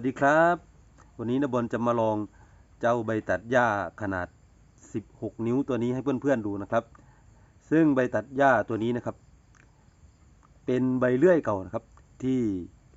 วัสดีครับ วันนี้นบอลจะมาลองเจ้าใบตัดหญ้าขนาด 16 นิ้วตัวนี้ให้เพื่อนๆดูนะครับ ซึ่งใบตัดหญ้าตัวนี้นะครับ เป็นใบเลื่อยเก่านะครับ ที่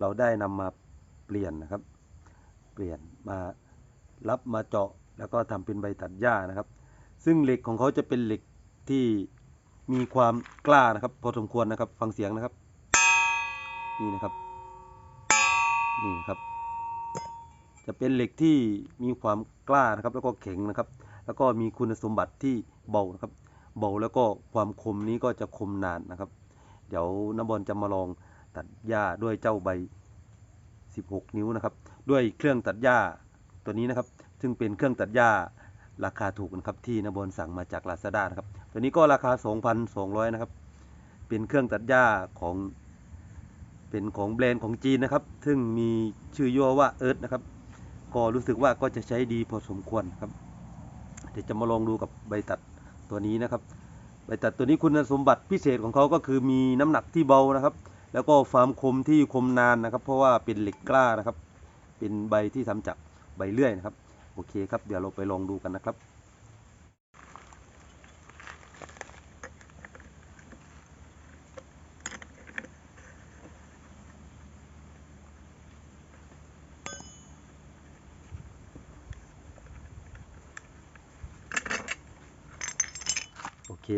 เราได้นำมาเปลี่ยนนะครับ เปลี่ยนมารับมาเจาะแล้วก็ทำเป็นใบตัดหญ้านะครับ ซึ่งเหล็กของเขาจะเป็นเหล็กที่มีความกล้านะครับพอสมควรนะครับ ฟังเสียงนะครับ นี่นะครับนี่นะครับ จะเป็นเหล็กที่มีความกล้านะครับแล้วก็แข็งนะครับ แล้วก็มีคุณสมบัติที่เบานะครับ เบาแล้วก็ความคมนี้ก็จะคมนานนะครับ เดี๋ยวน้ำบอลจะมาลองตัดหญ้าด้วยเจ้าใบ 16 นิ้วนะครับ ด้วยเครื่องตัดหญ้าตัวนี้นะครับ ซึ่งเป็นเครื่องตัดหญ้าราคาถูกนะครับที่น้ำบอลสั่งมาจาก Lazada นะครับ ตัวนี้ก็ราคา 2,200 นะครับ เป็นเครื่องตัดหญ้าของเป็นของแบรนด์ของจีนนะครับ ซึ่งมีชื่อย่อว่าเอิร์ธนะครับ ก็รู้สึกว่าก็จะใช้ดีพอสมควรครับ เดี๋ยวจะมาลองดูกับใบตัดตัวนี้นะครับ ใบตัดตัวนี้คุณสมบัติพิเศษของเขาก็คือมีน้ำหนักที่เบานะครับ แล้วก็ความคมที่คมนานนะครับ เพราะว่าเป็นเหล็กกล้านะครับ เป็นใบที่ทำจากใบเลื่อยนะครับ โอเคครับ เดี๋ยวเราไปลองดูกันนะครับ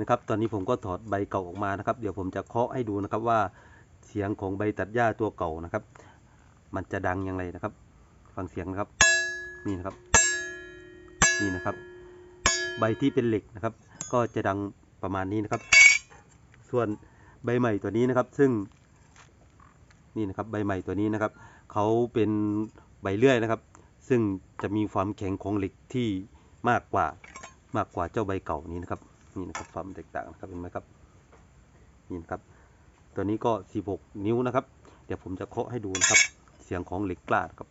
นะครับตอนนี้ผมก็ถอดใบเก่าออกมานะครับ เดี๋ยวผมจะเคาะให้ดูนะครับว่าเสียงของใบตัดหญ้าตัวเก่านะครับ มันจะดังอย่างไรนะครับ ฟังเสียงนะครับนี่นะครับนี่นะครับ ใบที่เป็นเหล็กนะครับ ก็จะดังประมาณนี้นะครับ ส่วนใบใหม่ตัวนี้นะครับ ซึ่งนี่นะครับใบใหม่ตัวนี้นะครับเขาเป็นใบเลื่อยนะครับ ซึ่งจะมีความแข็งของเหล็กที่มากกว่ามากกว่าเจ้าใบเก่านี้นะครับ นี่นะครับความแตกต่างนะครับเห็นไหมครับนี่นะครับ ตัวนี้ก็ 16 นิ้วนะครับ เดี๋ยวผมจะเคาะให้ดูนะครับ เสียงของเหล็กกล้าครับ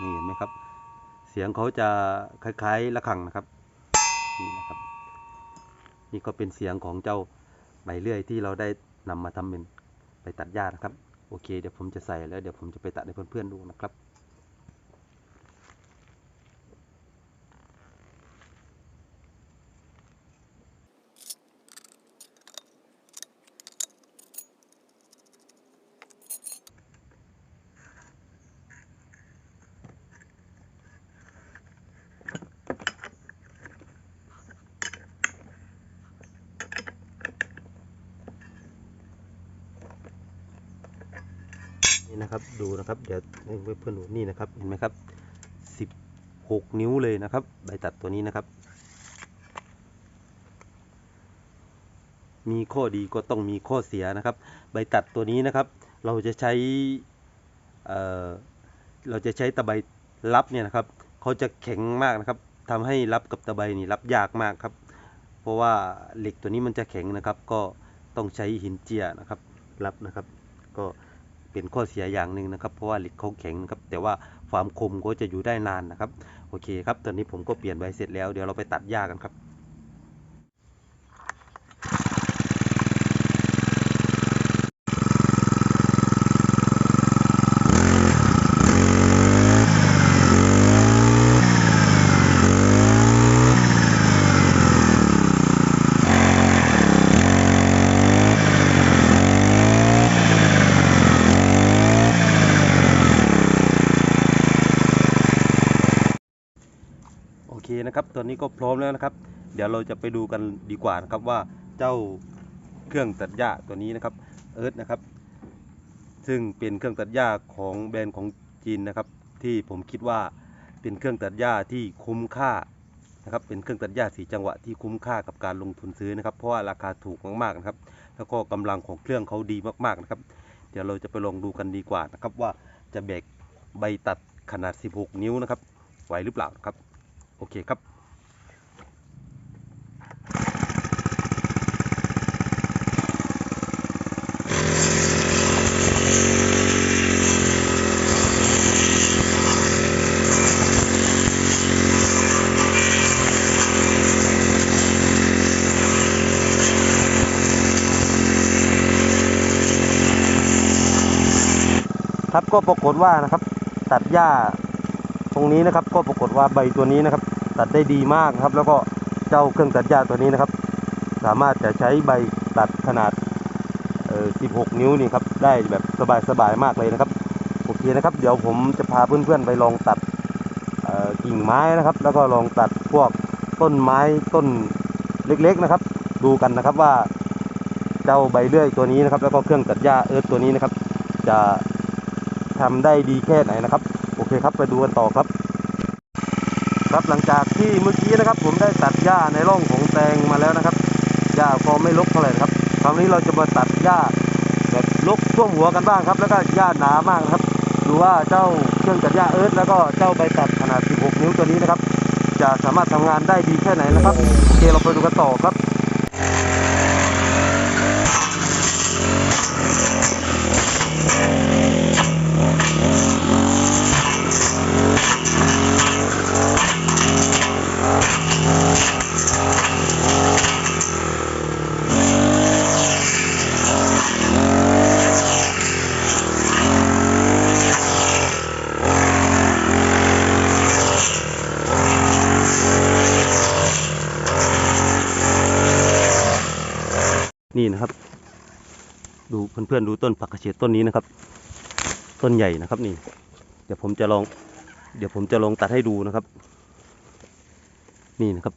นี่เห็นไหมครับ เสียงเขาจะคล้ายๆระฆังนะครับนี่นะครับ นี่ก็เป็นเสียงของเจ้าใบเลื่อยที่เราได้นำมาทำเป็นไปตัดหญ้านะครับ โอเค เดี๋ยวผมจะใส่แล้วเดี๋ยวผมจะไปตัดให้เพื่อนๆดูนะครับ นะครับ ดูนะครับ เดี๋ยวให้เพื่อนๆดูนี่นะครับ เห็นไหมครับ16นิ้วเลยนะครับ ใบตัดตัวนี้นะครับ มีข้อดีก็ต้องมีข้อเสียนะครับ ใบตัดตัวนี้นะครับ เราจะใช้เออเราจะใช้ตะไบรับเนี่ยนะครับ เขาจะแข็งมากนะครับทำให้รับกับตะไบนี่รับยากมากครับ เพราะว่าเหล็กตัวนี้มันจะแข็งนะครับ ก็ต้องใช้หินเจียนะครับ รับนะครับ ก็ เป็นข้อเสียอย่างหนึ่งนะครับเพราะว่าเหล็กเขาแข็งนะครับแต่ว่าความคมก็จะอยู่ได้นานนะครับโอเคครับตอนนี้ผมก็เปลี่ยนใบเสร็จแล้วเดี๋ยวเราไปตัดหญ้ากันครับ นะครับ ตอนนี้ก็พร้อมแล้วนะครับ เดี๋ยวเราจะไปดูกันดีกว่านะครับว่าเจ้าเครื่องตัดหญ้าตัวนี้นะครับเอิร์ธนะครับ ซึ่งเป็นเครื่องตัดหญ้าของแบรนด์ของจีนนะครับ ที่ผมคิดว่าเป็นเครื่องตัดหญ้าที่คุ้มค่านะครับ เป็นเครื่องตัดหญ้าสีจังหวะที่คุ้มค่ากับการลงทุนซื้อนะครับ เพราะว่าราคาถูกมากๆนะครับ แล้วก็กำลังของเครื่องเขาดีมากๆนะครับ เดี๋ยวเราจะไปลองดูกันดีกว่านะครับ ว่าจะแบกใบตัดขนาด 16 นิ้วนะครับไหวหรือเปล่าครับ โอเคครับครับก็ปรากฏว่านะครับ ตัดหญ้าตรงนี้นะครับ ก็ปรากฏว่าใบตัวนี้นะครับ ตัดได้ดีมากครับ แล้วก็เจ้าเครื่องตัดหญ้าตัวนี้นะครับ สามารถจะใช้ใบตัดขนาดเออ16 นิ้วนี่ครับได้แบบสบายๆมากเลยนะครับโอเคนะครับ เดี๋ยวผมจะพาเพื่อนๆไปลองตัดกิ่งไม้นะครับ แล้วก็ลองตัดพวกต้นไม้ต้นเล็กๆนะครับ ดูกันนะครับว่าเจ้าใบเลื่อยตัวนี้นะครับ แล้วก็เครื่องตัดหญ้าเอิร์ธตัวนี้นะครับ จะทำได้ดีแค่ไหนนะครับ โอเคครับไปดูกันต่อครับ ครับหลังจากที่เมื่อกี้นะครับ ผมได้ตัดหญ้าในร่องของแตงมาแล้วนะครับหญ้าพอไม่ลกเท่าไหร่ครับคราวนี้เราจะมาตัดหญ้าแบบลกท่วมหัวกันบ้างครับ แล้วก็หญ้าหนามากครับดูว่าเจ้าเครื่องตัดหญ้าเอิร์ธแล้วก็เจ้าใบตัดขนาด 16 นิ้วตัวนี้นะครับ จะสามารถทำงานได้ดีแค่ไหนนะครับโอเคเราไปดูกันต่อครับ นี่นะครับ ดูเพื่อนๆดูต้นผักกระเฉดต้นนี้นะครับ ต้นใหญ่นะครับนี่ เดี๋ยวผมจะลอง เดี๋ยวผมจะลองตัดให้ดูนะครับ นี่นะครับ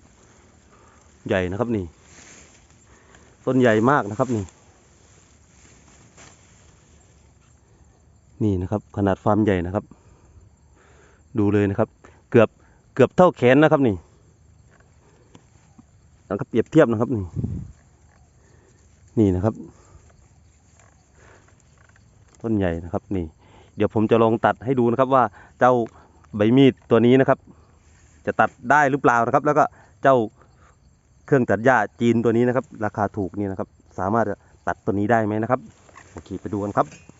ใหญ่นะครับนี่ ต้นใหญ่มากนะครับนี่ นี่นะครับ ขนาดฟาร์มใหญ่นะครับ ดูเลยนะครับ เกือบเกือบเท่าแขนนะครับนี่นะครับเปรียบเทียบนะครับนี่ นี่นะครับ ต้นใหญ่นะครับนี่ เดี๋ยวผมจะลองตัดให้ดูนะครับว่าเจ้าใบมีดตัวนี้นะครับ จะตัดได้หรือเปล่านะครับ แล้วก็เจ้าเครื่องตัดหญ้าจีนตัวนี้นะครับ ราคาถูกนี่นะครับ สามารถตัดตัวนี้ได้ไหมนะครับโอเคไปดูกันครับ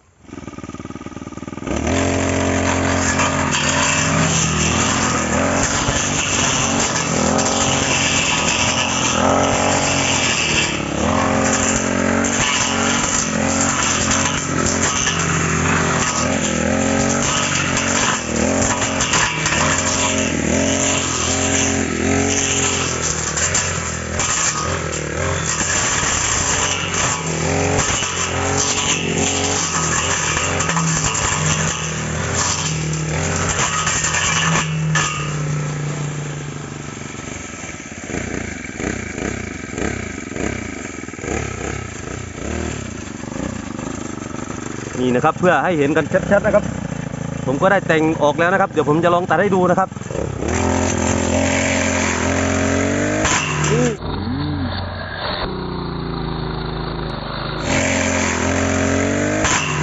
นะครับ เพื่อให้เห็นกันชัดๆนะครับ ผมก็ได้แต่งออกแล้วนะครับ เดี๋ยวผมจะลองตัดให้ดูนะครับนี่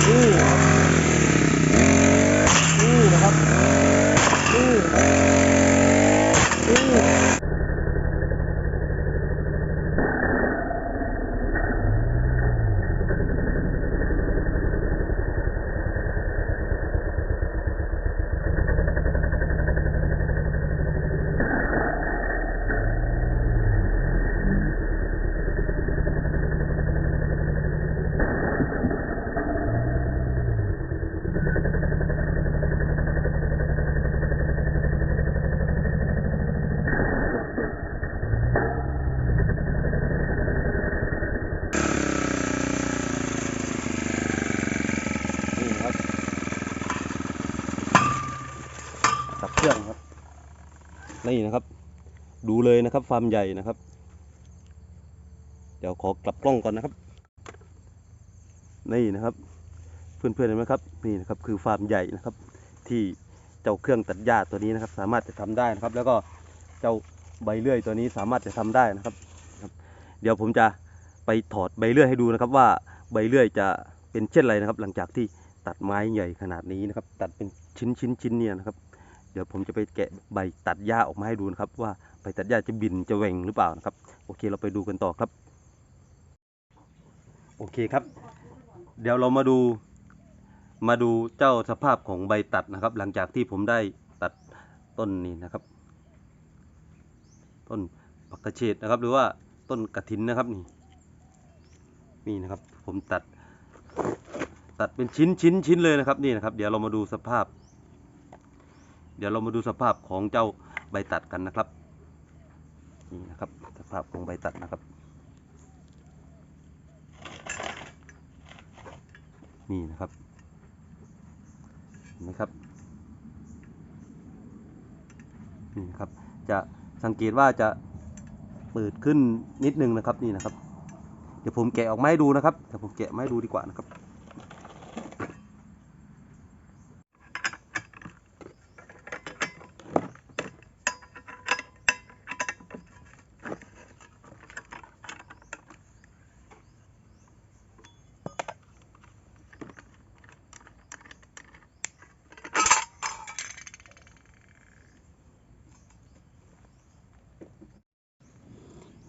นี่นะครับนี่นี่ นี่ครับตับเครื่องครับ นี่นะครับ ดูเลยนะครับฟาร์มใหญ่นะครับ เดี๋ยวขอกลับกล้องก่อนนะครับ นี่นะครับ เพื่อนๆเห็นไหมครับนี่นะครับคือฟาร์มใหญ่นะครับ ที่เจ้าเครื่องตัดหญ้าตัวนี้นะครับ สามารถจะทำได้นะครับ แล้วก็เจ้าใบเลื่อยตัวนี้สามารถจะทำได้นะครับครับ เดี๋ยวผมจะไปถอดใบเลื่อยให้ดูนะครับ ว่าใบเลื่อยจะเป็นเช่นไรนะครับ หลังจากที่ตัดไม้ใหญ่ขนาดนี้นะครับ ตัดเป็นชิ้นชิ้นชิ้นเนี่ยนะครับ เดี๋ยวผมจะไปแกะใบตัดหญ้าออกมาให้ดูนะครับ ว่าใบตัดหญ้าจะบินจะแหว่งหรือเปล่านะครับ โอเคเราไปดูกันต่อครับ โอเคครับ เดี๋ยวเรามาดู มาดูเจ้าสภาพของใบตัดนะครับ หลังจากที่ผมได้ตัดต้นนี้นะครับ ต้นผักกระเฉดนะครับ หรือว่าต้นกระถินนะครับนี่นี่นะครับ ผมตัด ตัดเป็นชิ้นชิ้นชิ้นเลยนะครับนี่นะครับ เดี๋ยวเรามาดูสภาพ ดี๋ยวเรามาดูสภาพของเจ้าใบตัดกันนะครับ นี่นะครับสภาพของใบตัดนะครับ นี่นะครับเห็นไหมครับนี่นะครับ จะสังเกตว่าจะเปิดขึ้นนิดนึงนะครับนี่นะครับ เดี๋ยวผมแกะออกมาให้ดูนะครับเดี๋ยวผมแกะมาให้ดูดีกว่านะครับ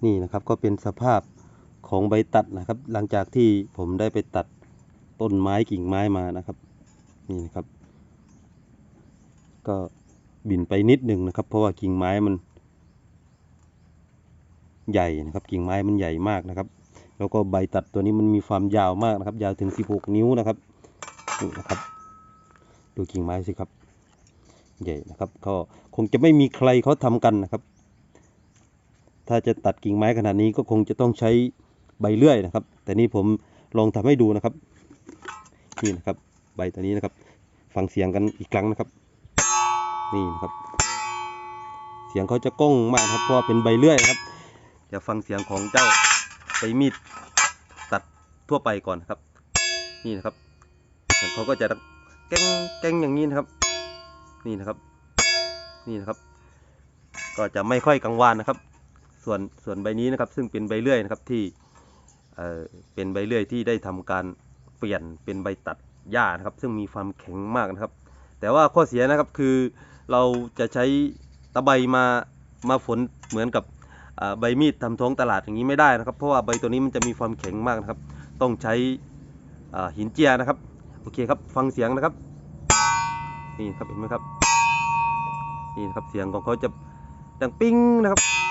นี่นะครับก็เป็นสภาพของใบตัดนะครับ หลังจากที่ผมได้ไปตัดต้นไม้กิ่งไม้มานะครับ นี่นะครับ ก็บินไปนิดหนึ่งนะครับ เพราะว่ากิ่งไม้มันใหญ่นะครับ กิ่งไม้มันใหญ่มากนะครับ แล้วก็ใบตัดตัวนี้มันมีความยาวมากนะครับ ยาวถึง 16 นิ้วนะครับนี่นะครับ ดูกิ่งไม้สิครับ ใหญ่นะครับก็คงจะไม่มีใครเขาทำกันนะครับ ถ้าจะตัดกิ่งไม้ขนาดนี้ก็คงจะต้องใช้ใบเลื่อยนะครับ แต่นี่ผมลองทำให้ดูนะครับ นี่นะครับ ใบตัวนี้นะครับ ฟังเสียงกันอีกครั้งนะครับ นี่นะครับ เสียงเขาจะก้องมากครับเพราะเป็นใบเลื่อยครับจะฟังเสียงของเจ้าใบมีดตัดทั่วไปก่อนครับ นี่นะครับเสียงเขาก็จะแก้งแก้งอย่างนี้นะครับ นี่นะครับ นี่นะครับ ก็จะไม่ค่อยกังวานนะครับ ส่วนส่วนใบนี้นะครับซึ่งเป็นใบเลื่อยนะครับที่เอ่อเป็นใบเลื่อยที่ได้ทำการเปลี่ยนเป็นใบตัดหญ้านะครับ ซึ่งมีความแข็งมากนะครับ แต่ว่าข้อเสียนะครับคือเราจะใช้ตะไบมามาฝนเหมือนกับอ่าใบมีดทำท้องตลาดอย่างนี้ไม่ได้นะครับ เพราะว่าใบตัวนี้มันจะมีความแข็งมากนะครับ ต้องใช้อ่าหินเจียนะครับ โอเคครับฟังเสียงนะครับนี่ครับเห็นไหมครับนี่นะครับเสียงของเขาจะดังปิ้งนะครับ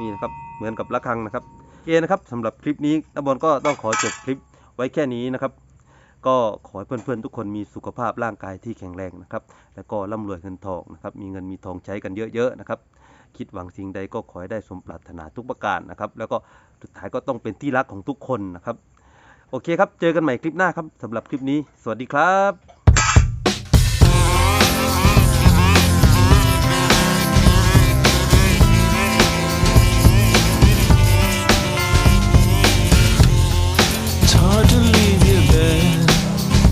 นี่นะครับเหมือนกับระฆังนะครับโอเคนะครับสำหรับคลิปนี้น้ำบอลก็ต้องขอจบคลิปไว้แค่นี้นะครับ ก็ขอให้เพื่อนๆทุกคนมีสุขภาพร่างกายที่แข็งแรงนะครับ แล้วก็ร่ำรวยเงินทองนะครับ มีเงินมีทองใช้กันเยอะๆนะครับ คิดหวังสิ่งใดก็ขอให้ได้สมปรารถนาทุกประการนะครับ แล้วก็สุดท้ายก็ต้องเป็นที่รักของทุกคนนะครับ โอเคครับ เจอกันใหม่คลิปหน้าครับสำหรับคลิปนี้ สวัสดีครับ